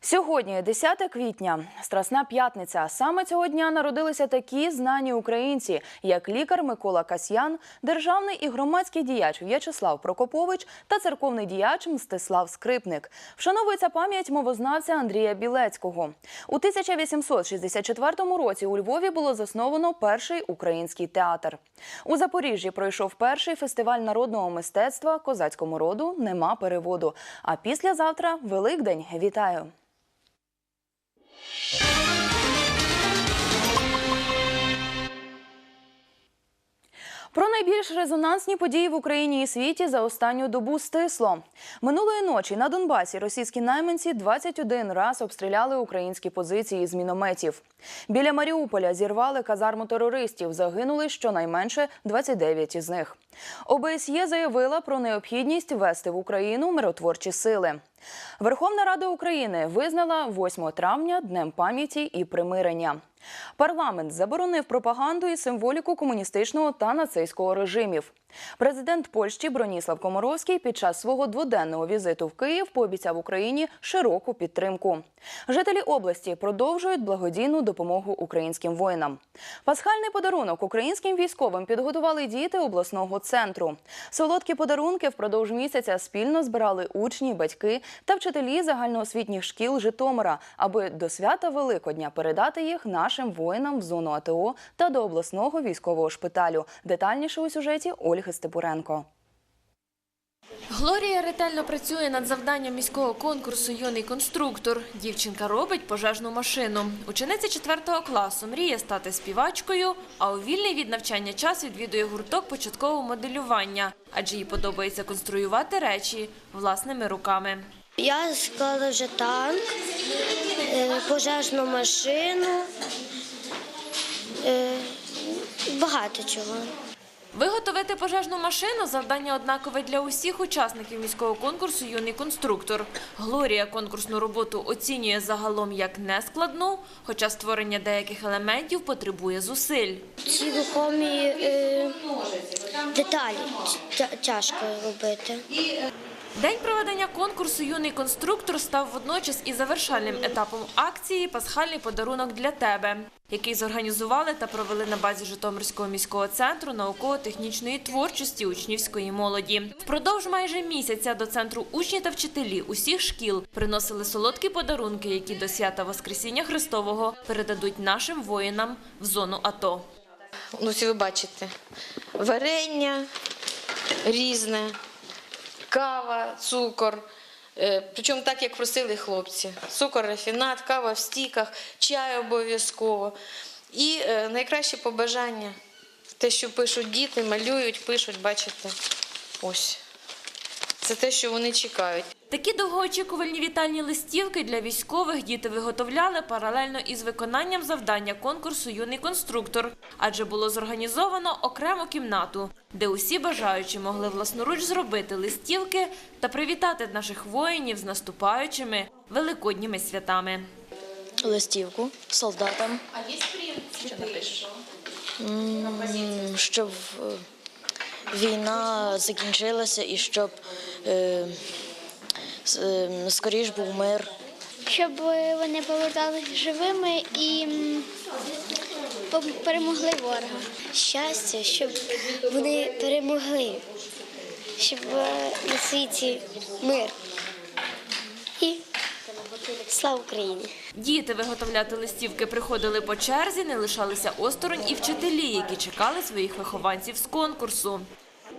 Сьогодні, 10 квітня, Страсна п'ятниця. Саме цього дня народилися такі знані українці, як лікар Микола Касьян, державний і громадський діяч В'ячеслав Прокопович та церковний діяч Мстислав Скрипник. Вшановується пам'ять мовознавця Андрія Білецького. У 1864 році у Львові було засновано перший український театр. У Запоріжжі пройшов перший фестиваль народного мистецтва козацькому роду Нема переводу. А післязавтра Великдень. Вітаю! Про найбільш резонансні події в Україні і світі за останню добу стисло. Минулої ночі на Донбасі російські найманці 21 раз обстріляли українські позиції з мінометів. Біля Маріуполя зірвали казарму терористів. Загинули щонайменше 29 із них. ОБСЄ заявила про необхідність ввести в Україну миротворчі сили. Верховна Рада України визнала 8 травня днем пам'яті і примирення. Парламент заборонив пропаганду і символіку комуністичного та нацистського режимів. Президент Польщі Броніслав Комаровський під час свого дводенного візиту в Київ пообіцяв Україні широку підтримку. Жителі області продовжують благодійну допомогу українським воїнам. Пасхальний подарунок українським військовим підготували діти обласного центру. Солодкі подарунки впродовж місяця спільно збирали учні, батьки та вчителі загальноосвітніх шкіл Житомира, аби до свята Великодня передати їх нашим воїнам в зону АТО та до обласного військового шпиталю. Детальніше у сюжеті Ольги Степуренко. Глорія ретельно працює над завданням міського конкурсу Юний конструктор. Дівчинка робить пожежну машину. Учениця 4 класу мріє стати співачкою, а у вільний від навчання час відвідує гурток початкового моделювання, адже їй подобається конструювати речі власними руками. Я склала вже танк, е, пожежну машину, е, багато чого. Виготовити пожежну машину – завдання однакове для усіх учасників міського конкурсу «Юний конструктор». Глорія конкурсну роботу оцінює загалом як нескладну, хоча створення деяких елементів потребує зусиль. Ці рухомі е, деталі тяжко робити. День проведення конкурсу «Юний конструктор» став водночас і завершальним етапом акції «Пасхальний подарунок для тебе», який зорганізували та провели на базі Житомирського міського центру науково-технічної творчості учнівської молоді. Впродовж майже місяця до центру учні та вчителі усіх шкіл приносили солодкі подарунки, які до свята Воскресіння Христового передадуть нашим воїнам в зону АТО. Ну, ви бачите, варення різне, кава, цукор. Е, Причому так, як просили хлопці. Цукор, рафінат, кава в стіках, чай обов'язково. І е, найкраще побажання те, що пишуть діти, малюють, пишуть, бачите, ось. Це те, що вони чекають. Такі довгоочікувальні вітальні листівки для військових діти виготовляли паралельно із виконанням завдання конкурсу Юний конструктор, адже було зорганізовано окрему кімнату, де усі бажаючі могли власноруч зробити листівки та привітати наших воїнів з наступаючими великодніми святами. листівку солдатам. А є що напишеш? Щоб е, війна закінчилася і щоб е, скоріш був мир. щоб вони поверталися живими і перемогли ворога. Щастя, щоб вони перемогли, щоб е, на світі мир. І слава Україні! Діти виготовляти листівки приходили по черзі, не лишалися осторонь і вчителі, які чекали своїх вихованців з конкурсу.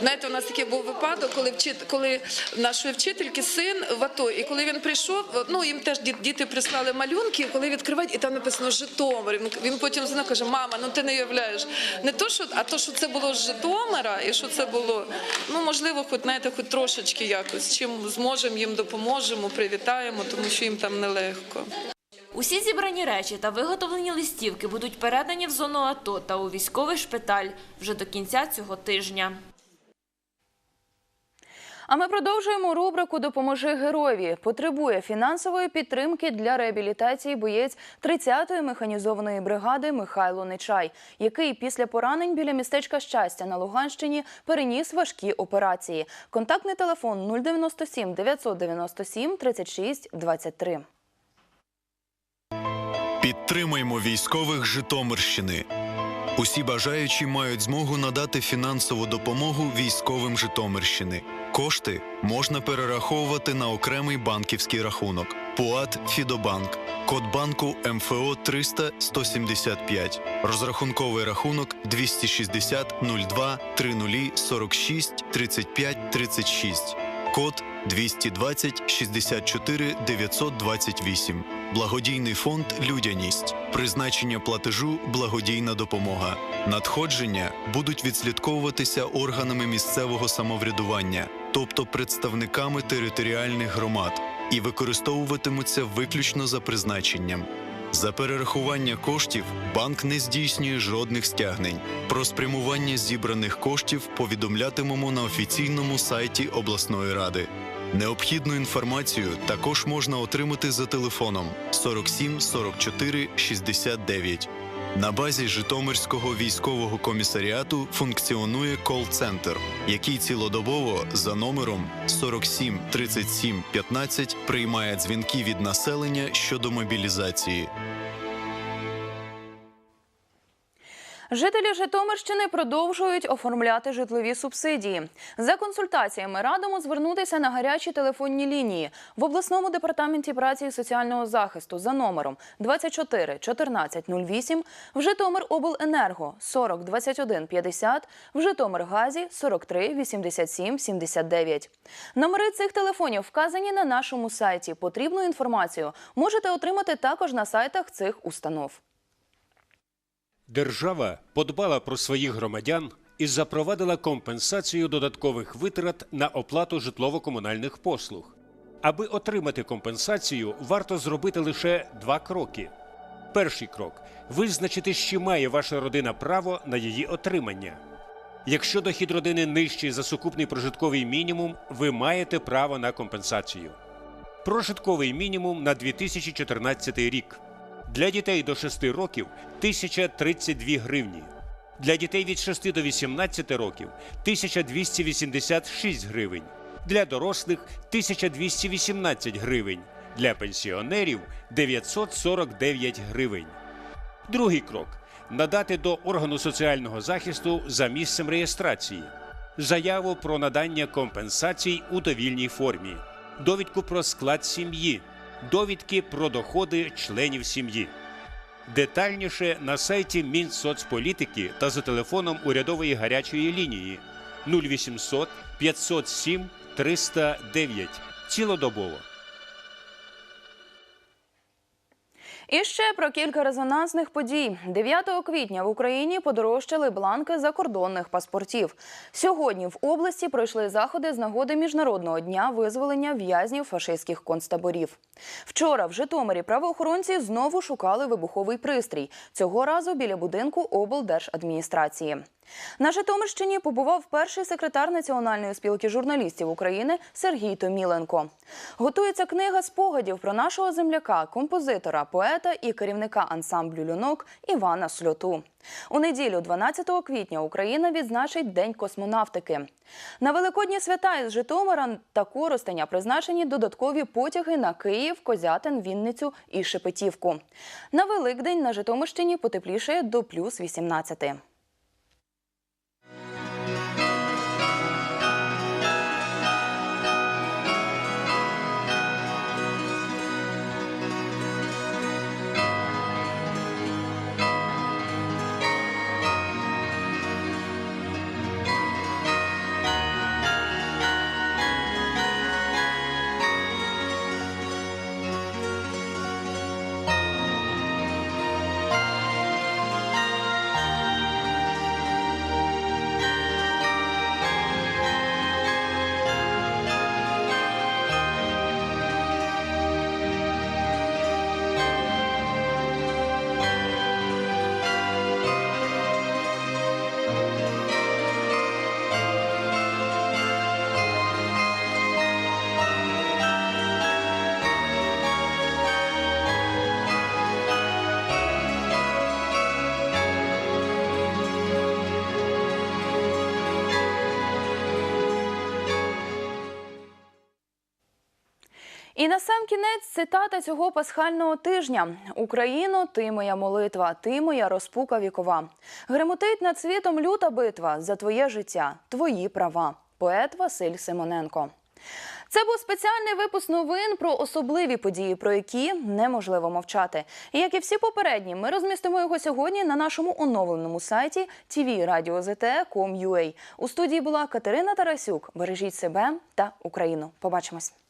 Знаєте, у нас такий був випадок, коли вчит, коли нашої вчительки син в АТО, і коли він прийшов, ну їм теж діти прислали малюнки, коли відкривають, і там написано Житомир. Він, він потім знову каже: мама, ну ти не уявляєш. Не то, що, а то, що це було з Житомира, і що це було, ну можливо, хоч знаєте, хоч трошечки якось. Чим зможемо, їм допоможемо, привітаємо, тому що їм там нелегко. Усі зібрані речі та виготовлені листівки будуть передані в зону АТО та у військовий шпиталь вже до кінця цього тижня. А ми продовжуємо рубрику Допоможи героєві. Потребує фінансової підтримки для реабілітації боєць 30-ї механізованої бригади Михайло Нечай, який після поранень біля містечка щастя на Луганщині переніс важкі операції. Контактний телефон 097 997 36 23. Підтримаймо військових Житомирщини. Усі бажаючі мають змогу надати фінансову допомогу військовим Житомирщини. Кошти можна перераховувати на окремий банківський рахунок ПУАТ Фідобанк, код банку МФО 300 175, розрахунковий рахунок 260 02 30 46 35 36, код 220 64 928. Благодійний фонд Людяність. Призначення платежу благодійна допомога. Надходження будуть відслідковуватися органами місцевого самоврядування, тобто представниками територіальних громад, і використовуватимуться виключно за призначенням. За перерахування коштів банк не здійснює жодних стягнень. Про спрямування зібраних коштів повідомлятимемо на офіційному сайті обласної ради. Необхідну інформацію також можна отримати за телефоном 47 44 69. На базі Житомирського військового комісаріату функціонує кол-центр, який цілодобово за номером 47 37 15 приймає дзвінки від населення щодо мобілізації. Жителі Житомирщини продовжують оформляти житлові субсидії. За консультаціями радимо звернутися на гарячі телефонні лінії в обласному департаменті праці і соціального захисту за номером 24 14 08, в Житомиробленерго 40 21 50, в Житомиргазі 43 87 79. Номери цих телефонів вказані на нашому сайті. Потрібну інформацію можете отримати також на сайтах цих установ. Держава подбала про своїх громадян і запровадила компенсацію додаткових витрат на оплату житлово-комунальних послуг. Аби отримати компенсацію, варто зробити лише два кроки. Перший крок визначити, чи має ваша родина право на її отримання. Якщо дохід родини нижчий за сукупний прожитковий мінімум, ви маєте право на компенсацію. Прожитковий мінімум на 2014 рік. Для дітей до 6 років 1032 гривні. Для дітей від 6 до 18 років 1286 гривень. Для дорослих 1218 гривень. Для пенсіонерів 949 гривень. Другий крок надати до органу соціального захисту за місцем реєстрації заяву про надання компенсацій у довільній формі, довідку про склад сім'ї, довідки про доходи членів сім'ї. Детальніше на сайті Мінсоцполітики та за телефоном урядової гарячої лінії 0800 507 309 цілодобово. І ще про кілька резонансних подій. 9 квітня в Україні подорожчали бланки закордонних паспортів. Сьогодні в області пройшли заходи з нагоди Міжнародного дня визволення в'язнів фашистських концтаборів. Вчора в Житомирі правоохоронці знову шукали вибуховий пристрій. Цього разу біля будинку облдержадміністрації. На Житомирщині побував перший секретар Національної спілки журналістів України Сергій Томіленко. Готується книга спогадів про нашого земляка, композитора, поета і керівника ансамблю люнок Івана Сльоту. У неділю, 12 квітня, Україна відзначить День космонавтики. На великодні свята із Житомира та Коростеня призначені додаткові потяги на Київ, Козятин, Вінницю і Шепетівку. На Великдень на Житомирщині потеплішає до плюс 18. І на сам кінець цитата цього пасхального тижня: Україно, ти моя молитва, ти моя розпука вікова. Гремотить над світом люта битва за твоє життя, твої права. Поет Василь Симоненко. Це був спеціальний випуск новин про особливі події, про які неможливо мовчати. І як і всі попередні, ми розмістимо його сьогодні на нашому оновленому сайті tvradio.zt.com.ua. У студії була Катерина Тарасюк. Бережіть себе та Україну. Побачимось.